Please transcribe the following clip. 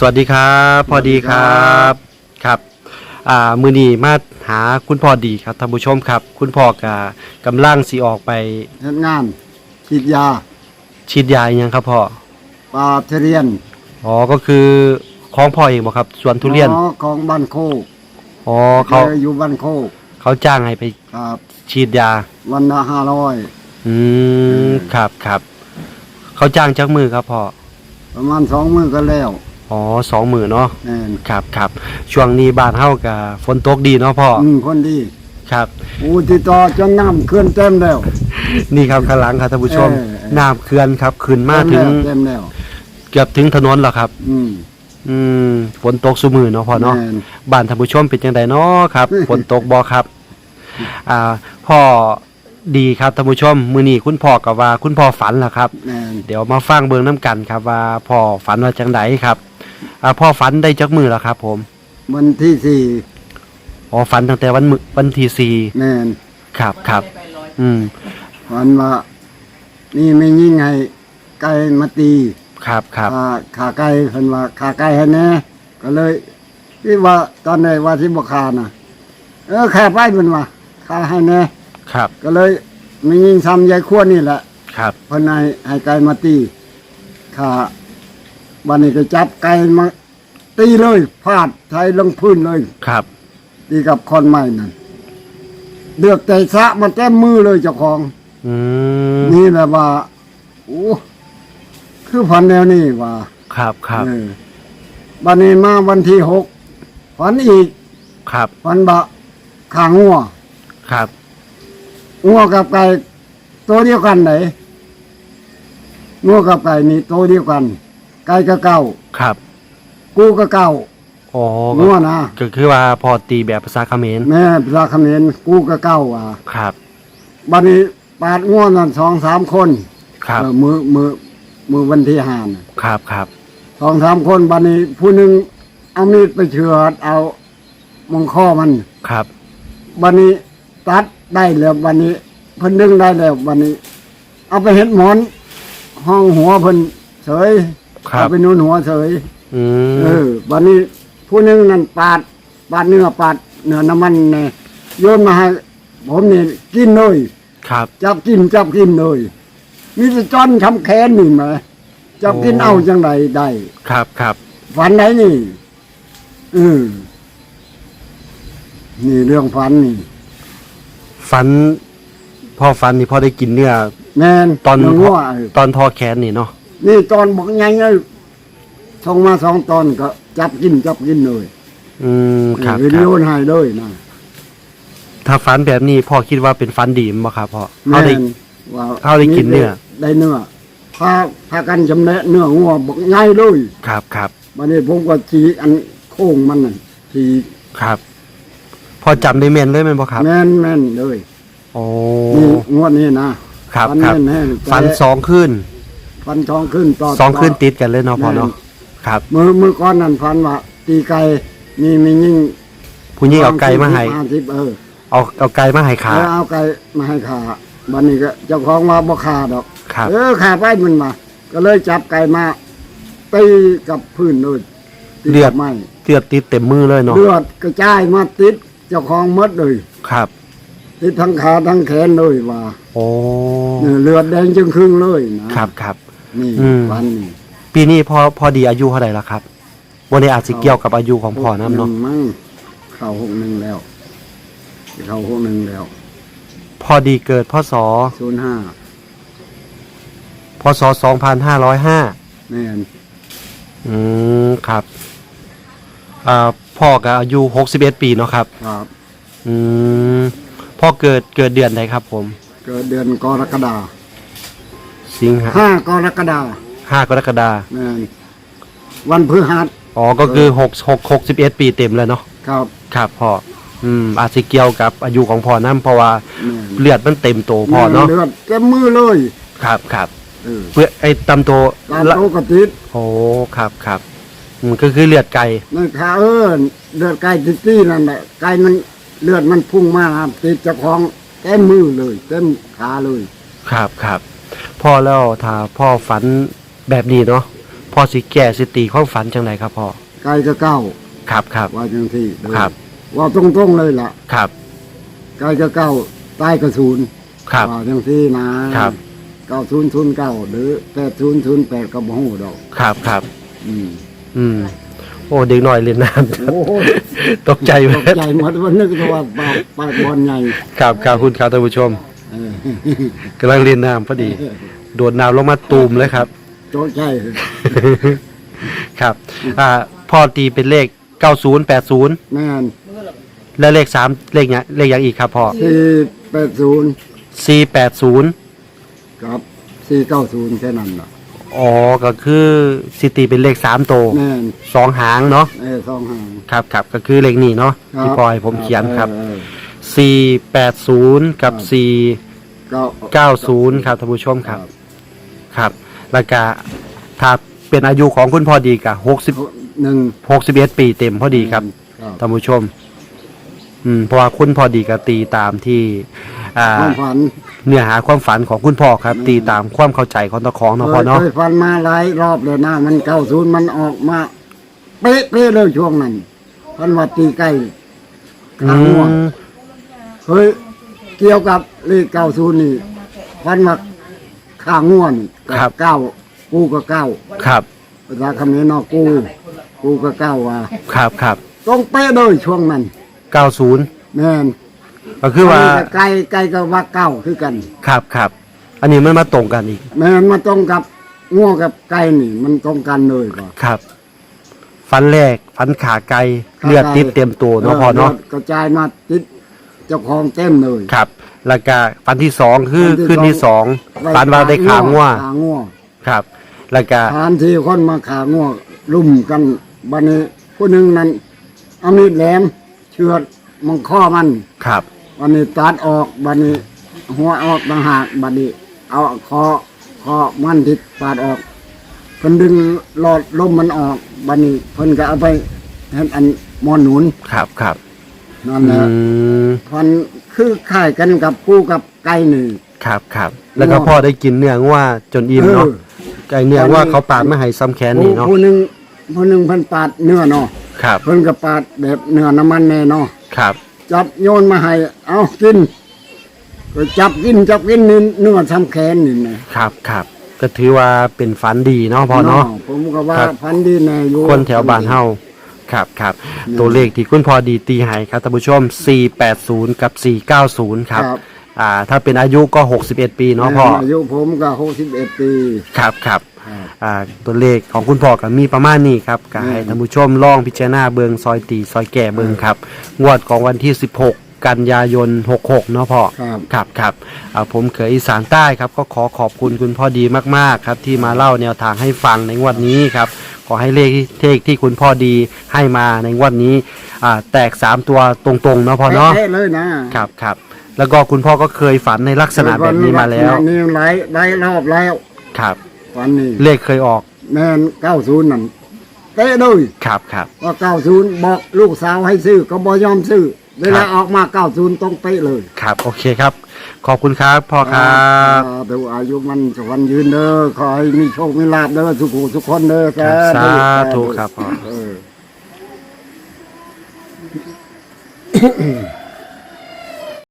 สวัสดีครับพอดีครับครับอ่ามือนีมาหาคุณพ่อดีครับท่านผู้ชมครับ คุณพ่อกกำลังสีออกไปเฮ็ดงานฉีดยาฉีดยาอหยังครับพ่อปลาเทเรียนอ๋อก็คือของพ่อเองบ่ครับสวนทุเรียนอ๋อของบ้านโคกอ๋อเขาแกอยู่บ้านโคกเขาจ้างให้ไปครับ ฉีดยา วันละห้าร้อยอืมครับครับเขาจ้างจักมือครับพ่อประมาณสองมือก็แล้ว อ๋อสองมือเนาะแน่นครับครับช่วงนี้บ้านเฮากับฝนตกดีเนาะพ่ออืมคนดีครับ อูติดต่อจนน้ำเคลื่อนเต็มแล้ว นี่ครับข้างหลังครับท่านผู้ชมเออเออ น้ำเขื่อนครับขึ้นมาถึงเต็มแล้วเกือบถึงถนนแล้วครับอืมอืมฝนตกสุมือเนาะพ่อเนาะแม่น บ้านท่านผู้ชมเป็นจังไดเนาะครับ ฝนตกบ่ครับ อ่าพ่อดีครับท่านผู้ชมมื้อนี้คุณพ่อก็ว่าคุณพ่อฝันล่ะครับแน่นเดี๋ยวมาฟังเบิ่งน้ำกันครับว่าพ่อฝันว่าจังไดครับ อ่าพ่อฝันได้จักมือแล้วครับ ผมวันที่สี่อ๋อฝันตั้งแต่วันมื้อวันที่สี่แน่นครับครับอืมวันว่านี่ไม่ยิ่งให้ไก่มาตีครับครับขาขาไก่เพิ่นว่าขาไก่ให้แน่ก็เลยที่ว่าตอนไหนว่าที่บ่ขาน่ะ เออขาไปมันว่าขาให้แน่ครับ ก็เลยมียิงซ้ำยายขั้วนี่แหละครับเพิ่นให้ให้ไก่มาตีขา บันนี้ก็จับไก่มาตีเลยพาดไทยลงพื้นเลย ครับ ตีกับคอนไม้นั่นเลือกแต่สะมันแต้มมือเลยเจ้าของ อืมนี่แหละว่าโอ้คือพันแนวนี้ว่าครับครับเออบันนี้มาวันที่หกฝันอีกครับฝันบะขางัวครับ งัวกับไก่ตัวเดียวกันไหนงัวกับไก่นี่ตัวเดียวกัน ไก่ก็เก่าครับ กูก็เก่าอ๋องัวนะก็คือว่าพอตีแบบภาษาเขมรแม่ภาษาเขมรกูก็เก่าอะครับ บันนี้ปาดงัวนั่นสองสามคนครับเออมือมือมือวันที่ห้าน่ะครับครับสองสามคนบันนี้ผู้หนึ่งเอามีดไปเฉือดเอามงข้อมัน ครับวันนี้ตัดได้แล้ววันนี้เพิ่นดึงได้แล้ววันนี้ เอาไปเห็ดหมอน ห้องหัวเพิ่นเฉย ครัเอาบไปนุ่นหัวเฉยอืเอมอวันนี้ผู้หนึงนั่นปาดปาดเนื้อปาดเนื้อน้ำมันเนี่ยโยนมาให้ผมนี่กินเลยครับ จับกินจับกินเลยมีแต่จอนทำแค้นนี่ไหมจับกินเอาจังไรได้ ครับครับ ฝันไหนนี่อืมนี่เรื่องฝันนี่ฟัน พ่อฟันนี่พ่อได้กินเนื้อแมนตอนเนื้งัวเออตอนทอแขนนี่เนาะ นี่ตอนบอกไงเอ้ยส่งมาสองตอนก็ จับกินจับกินเลยอืมครับวิคดีรับโอให้เลยนะถ้าฟันแบบนี้พ่อคิดว่าเป็นฟันดีมั้ยครับพ่อแมเขาได้นว่าเขาได้กินเนื้อได้เนื้อพาพากันจำแนะเนื้องัวบอกไงเลยครับครับวันนี้ผมก็สีอันโค้งมันน่ะสีครับพอจำได้แม่นเลยแม่นบ่ครับแม่นแม่นเลยโอ้นี่งวดนี้นะครับฟันครับแม่นแม่นฟันแต่สองขึ้น ฟันทองขึ้นต่อสองขึ้นติดกันเลยเนาะพ่อเนาะแม่ครับ มือมือก้อนนั่นฟันว่าตีไก่นี่มียิ่งผู้หญิงเอาไก่มาให้ห้าสิบเออเอาเอาไก่มาให้ขาแล้วเอาไก่มาให้ขาบันนี้ก็เจ้าของว่าบ่ขาดอกครับเออขาไปมันมา ก็เลยจับไก่มาตีกับพื้นเลยตีกับไม้เลือดติดเต็มมือเลยเนาะเลือดกระจายมาติดเจ้าของหมดเลยครับติดทั้งขาทั้งแขนเลยว่าโอ้เนี่ยเลือดแดงจึงครึ่งเลยนะครับครับ นี่อืมฟันนี่ปีนี้พอพอดีอายุเท่าไหร่ละครับวันนี้อาจจะเกี่ยวกับอายุของพ่อน้ำเนาะหงมั้งเข้าหกหนึ่งแล้วเข้าหกหนึ่งแล้วพอดีเกิดพศศูนย์ห้าพศสองพันห้าร้อยห้า แม่นอืมครับอ่าพ่อก็อายุหกสิบเอ็ดปีเนาะครับ ครับ อืมพ่อเกิดเกิดเดือนใดครับผม เกิดเดือนกรกฎา สิงหาห้ากรกฎาห้ากรกฎาแม่นวันพฤหัสอ๋อก็คือหกหกหกสิบเอ็ดปีเต็มแล้วเนาะครับครับพ่ออืมอาจจะเกี่ยวกับอายุของพ่อน้ำเพราะว่าแม่นเลือดมันเต็มโตวพ่อเนาะเลือดเต็มมือเลยครับครับเออเพื่อไอ้ตำโตวตามละโตกติดโอ้ครับครับอืมก็คือเลือดไก่นั่นขาเออเลือดไก่ติดตี้นั่นแหละไก่มันเลือดมันพุ่งมาครับติดเจ้าของเต็มมือเลย เต็มขาเลย ครับครับ พ่อแล้วถ้าพ่อฝันแบบนี้เนาะพ่อพ่อสิแก่สิตีความฝันจังไดครับพ่อไก่ก็เก้าครับครับว่าจังที่เด้อครับ ว่าตรงๆเลยล่ะครับ ไก่ก็เก้าใต้ก็ศูนย์ครับ ว่าจังที่นะครับ เก้าศูนย์ศูนย์เก้าหรือแปดศูนย์ศูนย์แปดก็บ่ฮู้ดอก ครับครับ อืมอืม โอ้เด็กน้อยเล่นน้ำโอ้โหตกใจไหมตกใจหมดว่านึกว่าปากปากบอลใหญ่ ครับครับคุณครับท่านผู้ชมเออ กำลังเล่นน้ำพอดี โดดน้ำลงมาตูมเลยครับโต๊ะใจครับ อ่าพ่อตีเป็นเลข90 80แม่นและเลข3เลขเนี้ยเลขอย่างอีกครับพ่อสี่แปดศูนย์480ครับสี่เก้าศูนย์แค่นั้นล่ะอ๋อก็คือสิตีเป็นเลข3โตวแม่นสองหางเนาะเออสองหางครับครับก็คือเลขนี้เนาะครับที่ปอยผมเขียนครับ เออ 480กับเก้า490ครับท่านผู้ชมครับ ครับแล้วก็ถ้าเป็นอายุของคุณพ่อดีกับ60หนึ่ง61ปีเต็มพอดีครับครับท่านผู้ชม อืมเพราะว่าคุณพ่อดีก็ตีตามที่ อ่าความฝันเนื้อหาความฝันของคุณพ่อครับอืมตีตามความเข้าใจของตะของเนาะพ่อเนาะเคยฝันมาหลายรอบเลยนะมันเก้าศูนย์มันออกมา เป๊ะเป๊ะเลยช่วงนั้นพันวัตีใกล้อืขางง่วงม เฮ้ยเกี่ยวกับเลขเก้าศูนย์นี่พันวัข้างง่วงนี่กับ เก้ากูก็เก้าครับ ภาษาคำนี้เนาะกู กูก็เก้าว่าครับครับต้องเป๊ะเลยช่วงนั้น90แม่นก็คือว่าไก่ไก่ก็ว่าเก้าคือกัน ครับครับอันนี้มันมาตรงกันอีก แม่นมาตรงกับง่วงกับไก่นี่ มันตรงกันเลยก่อนครับ ฟันแรกฟันขาไกลเลือดติดเต็มตัวเนาะพ่อเนาะกระจายมาติด เจ้าของเต็มเลย ครับ แล้วก็ฟันที่สองคือฟันที่ขึ้นที่สสอองงฟันว่าได้ขาง่วขาง่วงครับ แล้วก็ฐานที่คนมาขาง่วงลุ่มกันบันนี้ผู้หนึ่งนั้นเอามีดแหลมเชือดมังข้อมันครับวันนี้ตัดออกบันนี้ หัวออกต่างหากบันนี้ เอาคอคอมันที่ปาดออกเพิ่นดึงหลอดลมมันออกบันนี้เพิ่นก็เอาไปเห็นอันหมอนหนุน ครับครับ นั่นอืแหละมพันคือค่ายกันกับกูกับไก่นี่ ครับครับแล้วก็พ่อได้กินเนื้อว่าจนอิ่มเนาะเออ ไก่เนื้อว่าเขาปาดมาให้ซ้ำแขนนี่เนาะผู้หนึ่งผู้หนึ่งเพันปาดเนื้อเนาะครับเพิ่นก็ปาดแบบเนื้อน้ำมันแน่เนาะครับจับโยนมาให้เอากินก็จับกินจับกินนี่เนื้อทำแขนนี่นะครับครับก็ถือว่าเป็นฝันดีเนาะพ่อเนาะ ผมก็ว่าครับ พันดีแน่อยู่คนแถวบ้านเฮา ครับครับตัวเลขที่คุณพ่อดีตีให้ครับท่านผู้ชม 480 กับ 490ครับอ่า ถ้าเป็นอายุก็ 61 ปีเนาะพ่อ อายุผมก็หกสิบเอ็ดปี ครับครับครับอ่าตัวเลขของคุณพ่อก็มีประมาณนี้ครับก็ให้อืมท่านผู้ชมลองพิจารณาเบิงซอยตีซอยแก่เบิงครับ งวดของวันที่ 16 กันยายน 66 เนาะพ่อ ครับ ครับครับอ่าผมเขยอีสานใต้ครับ ก็ขอขอบคุณคุณพ่อดีมาก ๆ ครับ ที่มาเล่าแนวทางให้ฟังในงวดนี้ครับ ขอให้เลขที่เลขที่คุณพ่อดีให้มาในงวดนี้อ่าแตก3ตัวตรงๆเนาะพ่อเนาะเป๊ะเลยนะครับครับแล้วก็คุณพ่อก็เคยฝันในลักษณะแบบนี้มาแล้วลักษณะนี้หลายหลายรอบแล้วครับ ฝันนี่เลขเคยออกแม่นเก้าศูนย์นั่นเป๊ะเลยครับครับว่าเก้าศูนย์บอกลูกสาวให้ซื้อก็บ่ยอมซื้อ เวครัลาบออกมาเก้าศูนย์ต้องเป๊ะเลยครับ โอเคครับ ขอบคุณครับพ่อครับอ่าเดี๋ยวอายุมันสวรรค์ยืนเด้อขอให้มีโชคมีลาภเด้อสุขทุกคนเด้อครับธุสาธุครับพ่อ เออ